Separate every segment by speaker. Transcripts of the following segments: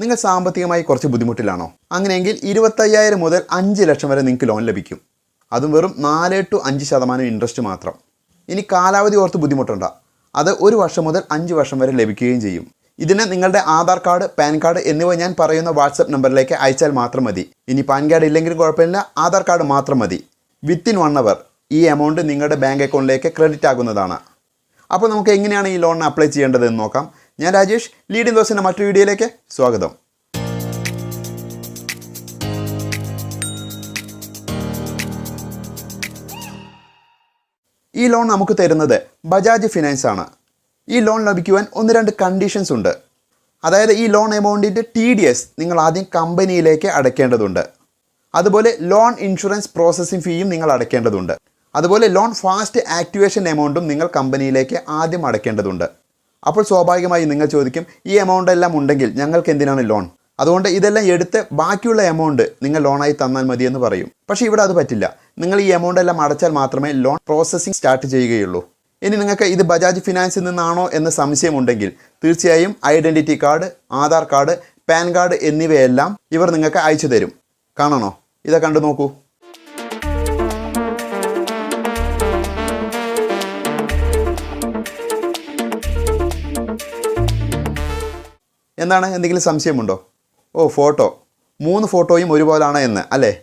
Speaker 1: നിങ്ങൾ സാമ്പത്തികമായി കുറച്ച് ബുദ്ധിമുട്ടിലാണോ? അങ്ങനെയെങ്കിൽ ഇരുപത്തയ്യായിരം മുതൽ അഞ്ച് ലക്ഷം വരെ നിങ്ങൾക്ക് ലോൺ ലഭിക്കും. അതും വെറും നാല് ടു അഞ്ച് ശതമാനം ഇൻട്രസ്റ്റ് മാത്രം. ഇനി കാലാവധി ഓർത്ത് ബുദ്ധിമുട്ടുണ്ട. അത് ഒരു വർഷം മുതൽ അഞ്ച് വർഷം വരെ ലഭിക്കുകയും ചെയ്യും. ഇതിന് നിങ്ങളുടെ ആധാർ കാർഡ് പാൻ കാർഡ് എന്നിവ ഞാൻ പറയുന്ന വാട്സപ്പ് നമ്പറിലേക്ക് അയച്ചാൽ മാത്രം മതി. ഇനി പാൻ കാർഡ് ഇല്ലെങ്കിലും കുഴപ്പമില്ല ആധാർ കാർഡ് മാത്രം മതി. വിത്തിൻ വൺ അവർ ഈ എമൗണ്ട് നിങ്ങളുടെ ബാങ്ക് അക്കൗണ്ടിലേക്ക് ക്രെഡിറ്റ് ആകുന്നതാണ്. അപ്പോൾ നമുക്ക് എങ്ങനെയാണ് ഈ ലോണിന് അപ്ലൈ ചെയ്യേണ്ടതെന്ന് നോക്കാം. ഞാൻ രാജേഷ് ലീഡിംഗ് ദോസിന്റെ മറ്റൊരു വീഡിയോയിലേക്ക് സ്വാഗതം. ഈ ലോൺ നമുക്ക് തരുന്നത് ബജാജ് ഫിനാൻസ് ആണ്. ഈ ലോൺ ലഭിക്കുവാൻ ഒന്ന് രണ്ട് കണ്ടീഷൻസ് ഉണ്ട്. അതായത് ഈ ലോൺ എമൗണ്ടിന്റെ ടി ഡി എസ് നിങ്ങൾ ആദ്യം കമ്പനിയിലേക്ക് അടയ്ക്കേണ്ടതുണ്ട്. അതുപോലെ ലോൺ ഇൻഷുറൻസ് പ്രോസസ്സിംഗ് ഫീയും നിങ്ങൾ അടയ്ക്കേണ്ടതുണ്ട്. അതുപോലെ ലോൺ ഫാസ്റ്റ് ആക്ടിവേഷൻ എമൗണ്ടും നിങ്ങൾ കമ്പനിയിലേക്ക് ആദ്യം അടയ്ക്കേണ്ടതുണ്ട്. അപ്പോൾ സ്വാഭാവികമായി നിങ്ങൾ ചോദിക്കും ഈ എമൗണ്ട് എല്ലാം ഉണ്ടെങ്കിൽ ഞങ്ങൾക്ക് എന്തിനാണ് ലോൺ അതുകൊണ്ട് ഇതെല്ലാം എടുത്ത് ബാക്കിയുള്ള എമൗണ്ട് നിങ്ങൾ ലോണായി തന്നാൽ മതി എന്ന് പറയും. പക്ഷേ ഇവിടെ അത് പറ്റില്ല. നിങ്ങൾ ഈ എമൗണ്ട് എല്ലാം അടച്ചാൽ മാത്രമേ ലോൺ പ്രോസസ്സിംഗ് സ്റ്റാർട്ട് ചെയ്യുകയുള്ളൂ. ഇനി നിങ്ങൾക്ക് ഇത് ബജാജ് ഫിനാൻസിൽ നിന്നാണോ എന്ന് സംശയമുണ്ടെങ്കിൽ തീർച്ചയായും identity card Aadhaar card PAN card എന്നിവയെല്ലാം ഇവർ നിങ്ങൾക്ക് അയച്ചു തരും. കാണണോ? ഇതാ കണ്ടു നോക്കൂ. എന്താണ്? എന്തെങ്കിലും സംശയമുണ്ടോ? ഓ ഫോട്ടോ. മൂന്ന് ഫോട്ടോയും ഒരുപോലാണ് എന്ന് അല്ലേ?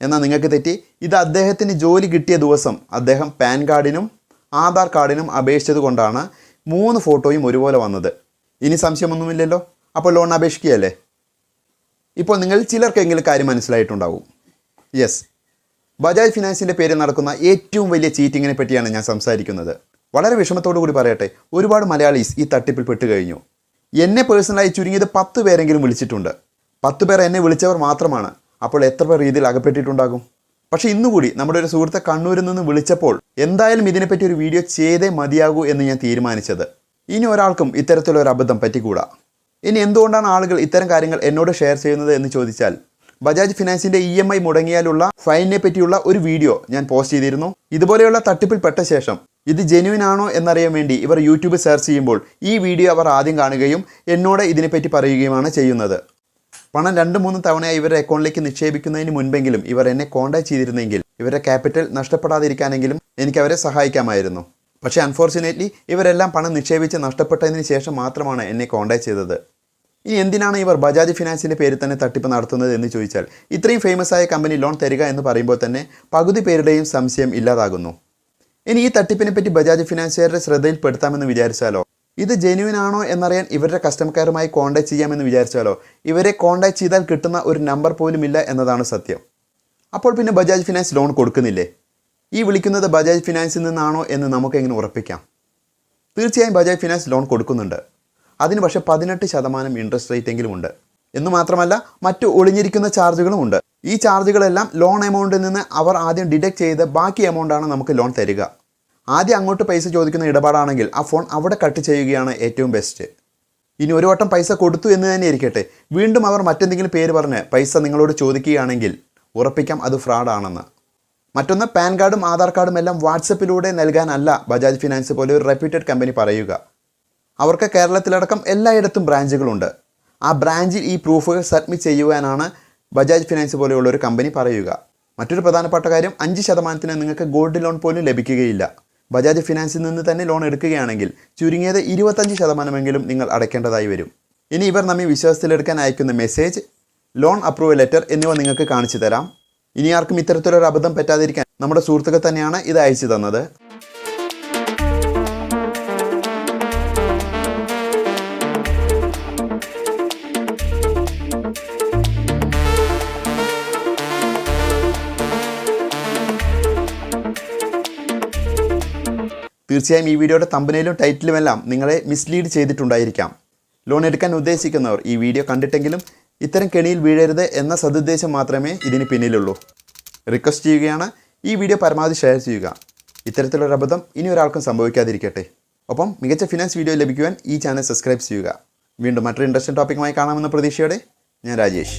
Speaker 1: എന്നാൽ നിങ്ങൾക്ക് തെറ്റി. ഇത് അദ്ദേഹത്തിന് ജോലി കിട്ടിയ ദിവസം അദ്ദേഹം പാൻ കാർഡിനും ആധാർ കാർഡിനും അപേക്ഷിച്ചത് കൊണ്ടാണ് മൂന്ന് ഫോട്ടോയും ഒരുപോലെ വന്നത്. ഇനി സംശയമൊന്നുമില്ലല്ലോ? അപ്പോൾ ലോൺ അപേക്ഷിക്കുകയല്ലേ? ഇപ്പോൾ നിങ്ങൾ ചിലർക്കെങ്കിലും കാര്യം മനസ്സിലായിട്ടുണ്ടാവും. യെസ് ബജാജ് ഫിനാൻസിന്റെ പേരിൽ നടക്കുന്ന ഏറ്റവും വലിയ ചീറ്റിങ്ങിനെ പറ്റിയാണ് ഞാൻ സംസാരിക്കുന്നത്. വളരെ വിഷമത്തോടു കൂടി പറയട്ടെ. ഒരുപാട് മലയാളീസ് ഈ തട്ടിപ്പിൽ പെട്ട് കഴിഞ്ഞു എന്നെ പേഴ്സണലായി ചുരുങ്ങിയത് പത്ത് പേരെങ്കിലും വിളിച്ചിട്ടുണ്ട്. പത്ത് പേർ എന്നെ വിളിച്ചവർ മാത്രമാണ്. അപ്പോൾ എത്ര പേർ രീതിയിൽ അകപ്പെട്ടിട്ടുണ്ടാകും? പക്ഷേ ഇന്നുകൂടി നമ്മുടെ ഒരു സുഹൃത്തെ കണ്ണൂരിൽ നിന്ന് വിളിച്ചപ്പോൾ എന്തായാലും ഇതിനെപ്പറ്റി ഒരു വീഡിയോ ചെയ്തേ മതിയാകൂ എന്ന് ഞാൻ തീരുമാനിച്ചത്. ഇനി ഒരാൾക്കും ഇത്തരത്തിലൊരു അബദ്ധം പറ്റിക്കൂടാ. ഇനി എന്തുകൊണ്ടാണ് ആളുകൾ ഇത്തരം കാര്യങ്ങൾ എന്നോട് ഷെയർ ചെയ്യുന്നത് എന്ന് ചോദിച്ചാൽ ബജാജ് ഫിനാൻസിന്റെ ഇ എം ഐ മുടങ്ങിയാലുള്ള ഫൈനിനെ പറ്റിയുള്ള ഒരു വീഡിയോ ഞാൻ പോസ്റ്റ് ചെയ്തിരുന്നു. ഇതുപോലെയുള്ള തട്ടിപ്പിൽ പെട്ട ശേഷം ഇത് ജെന്യുവിൻ ആണോ എന്നറിയാൻ വേണ്ടി ഇവർ യൂട്യൂബ് സെർച്ച് ചെയ്യുമ്പോൾ ഈ വീഡിയോ അവർ ആദ്യം കാണുകയും എന്നോട് ഇതിനെപ്പറ്റി പറയുകയുമാണ് ചെയ്യുന്നത്. പണം രണ്ട് മൂന്ന് തവണയായി ഇവരുടെ അക്കൗണ്ടിലേക്ക് നിക്ഷേപിക്കുന്നതിന് മുൻപെങ്കിലും ഇവർ എന്നെ കോൺടാക്ട് ചെയ്തിരുന്നെങ്കിൽ ഇവരുടെ ക്യാപിറ്റൽ നഷ്ടപ്പെടാതിരിക്കാനെങ്കിലും എനിക്ക് അവരെ സഹായിക്കാമായിരുന്നു. പക്ഷേ അൺഫോർച്ചുനേറ്റ്ലി ഇവരെല്ലാം പണം നിക്ഷേപിച്ച് നഷ്ടപ്പെട്ടതിന് ശേഷം മാത്രമാണ് എന്നെ കോൺടാക്ട് ചെയ്തത്. ഇനി എന്തിനാണ് ഇവർ ബജാജ് ഫിനാൻസിന്റെ പേരിൽ തന്നെ തട്ടിപ്പ് നടത്തുന്നത് എന്ന് ചോദിച്ചാൽ ഇത്രയും ഫേമസ് ആയ കമ്പനി ലോൺ തരിക എന്ന് പറയുമ്പോൾ തന്നെ പകുതി പേരുടെയും സംശയം ഇല്ലാതാകുന്നു. ഇനി ഈ തട്ടിപ്പിനെ പറ്റി ബജാജ് ഫിനാൻസുകാരുടെ ശ്രദ്ധയിൽപ്പെടുത്താമെന്ന് വിചാരിച്ചാലോ? ഇത് ജെന്യുവൻ ആണോ എന്നറിയാൻ ഇവരുടെ കസ്റ്റമർ കെയറുമായി കോൺടാക്ട് ചെയ്യാമെന്ന് വിചാരിച്ചാലോ? ഇവരെ കോൺടാക്ട് ചെയ്താൽ കിട്ടുന്ന ഒരു നമ്പർ പോലും ഇല്ല എന്നതാണ് സത്യം. അപ്പോൾ പിന്നെ ബജാജ് ഫിനാൻസ് ലോൺ കൊടുക്കുന്നില്ലേ? ഈ വിളിക്കുന്നത് ബജാജ് ഫിനാൻസിൽ നിന്നാണോ എന്ന് നമുക്ക് എങ്ങനെ ഉറപ്പിക്കാം? തീർച്ചയായും ബജാജ് ഫിനാൻസ് ലോൺ കൊടുക്കുന്നുണ്ട്. അതിന് പക്ഷേ പതിനെട്ട് ശതമാനം ഇൻട്രസ്റ്റ് റേറ്റ് എങ്കിലും ഉണ്ട്. എന്ന് മാത്രമല്ല മറ്റു ഒളിഞ്ഞിരിക്കുന്ന ചാർജുകളും ഉണ്ട്. ഈ ചാർജുകളെല്ലാം ലോൺ എമൗണ്ടിൽ നിന്ന് അവർ ആദ്യം ഡിഡക്ട് ചെയ്ത് ബാക്കി എമൗണ്ടാണ് നമുക്ക് ലോൺ തരിക. ആദ്യം അങ്ങോട്ട് പൈസ ചോദിക്കുന്ന ഇടപാടാണെങ്കിൽ ആ ഫോൺ അവിടെ കട്ട് ചെയ്യുകയാണ് ഏറ്റവും ബെസ്റ്റ് ഇനി ഒരു വട്ടം പൈസ കൊടുത്തു എന്ന് തന്നെ ഇരിക്കട്ടെ. വീണ്ടും അവർ മറ്റെന്തെങ്കിലും പേര് പറഞ്ഞ് പൈസ നിങ്ങളോട് ചോദിക്കുകയാണെങ്കിൽ ഉറപ്പിക്കാം അത് ഫ്രോഡാണെന്ന് മറ്റൊന്ന് പാൻ കാർഡും ആധാർ കാർഡും എല്ലാം വാട്സപ്പിലൂടെ നൽകാനല്ല ബജാജ് ഫിനാൻസ് പോലെ ഒരു റെപ്യൂട്ടഡ് കമ്പനി പറയുക. അവർക്ക് കേരളത്തിലടക്കം എല്ലായിടത്തും ബ്രാഞ്ചുകളുണ്ട് ആ ബ്രാഞ്ചിൽ ഈ പ്രൂഫുകൾ സബ്മിറ്റ് ചെയ്യുവാനാണ് ബജാജ് ഫിനാൻസ് പോലെയുള്ള ഒരു കമ്പനി പറയുക. മറ്റൊരു പ്രധാനപ്പെട്ട കാര്യം അഞ്ച് ശതമാനത്തിന് നിങ്ങൾക്ക് ഗോൾഡ് ലോൺ പോലും ലഭിക്കുകയില്ല. ബജാജ് ഫിനാൻസിൽ നിന്ന് തന്നെ ലോൺ എടുക്കുകയാണെങ്കിൽ ചുരുങ്ങിയത് ഇരുപത്തഞ്ച് ശതമാനമെങ്കിലും നിങ്ങൾ അടയ്ക്കേണ്ടതായി വരും. ഇനി ഇവർ നമ്മെ വിശ്വാസത്തിലെടുക്കാൻ അയക്കുന്ന മെസ്സേജ് ലോൺ അപ്രൂവൽ ലെറ്റർ എന്നിവ നിങ്ങൾക്ക് കാണിച്ചു തരാം. ഇനി ആർക്കും ഇത്തരത്തിലൊരു അബദ്ധം പറ്റാതിരിക്കാൻ നമ്മുടെ സുഹൃത്തുക്കൾ തന്നെയാണ് ഇത് അയച്ചു തന്നത്. തീർച്ചയായും ഈ വീഡിയോയുടെ തമ്പനയിലും ടൈറ്റിലുമെല്ലാം നിങ്ങളെ മിസ്ലീഡ് ചെയ്തിട്ടുണ്ടായിരിക്കാം. ലോൺ എടുക്കാൻ ഉദ്ദേശിക്കുന്നവർ ഈ വീഡിയോ കണ്ടിട്ടെങ്കിലും ഇത്തരം കെണിയിൽ വീഴരുത് എന്ന സതുദ്ദേശം മാത്രമേ ഇതിന് പിന്നിലുള്ളൂ. റിക്വസ്റ്റ് ചെയ്യുകയാണ് ഈ വീഡിയോ പരമാവധി ഷെയർ ചെയ്യുക. ഇത്തരത്തിലൊരു അബദ്ധം ഇനി ഒരാൾക്കും സംഭവിക്കാതിരിക്കട്ടെ. ഒപ്പം മികച്ച ഫിനാൻസ് വീഡിയോ ലഭിക്കുവാൻ ഈ ചാനൽ സബ്സ്ക്രൈബ് ചെയ്യുക. വീണ്ടും മറ്റൊരു ഇൻട്രസ്റ്റിംഗ് ടോപ്പിക്കുമായി കാണാമെന്ന പ്രതീക്ഷയോടെ ഞാൻ രാജേഷ്.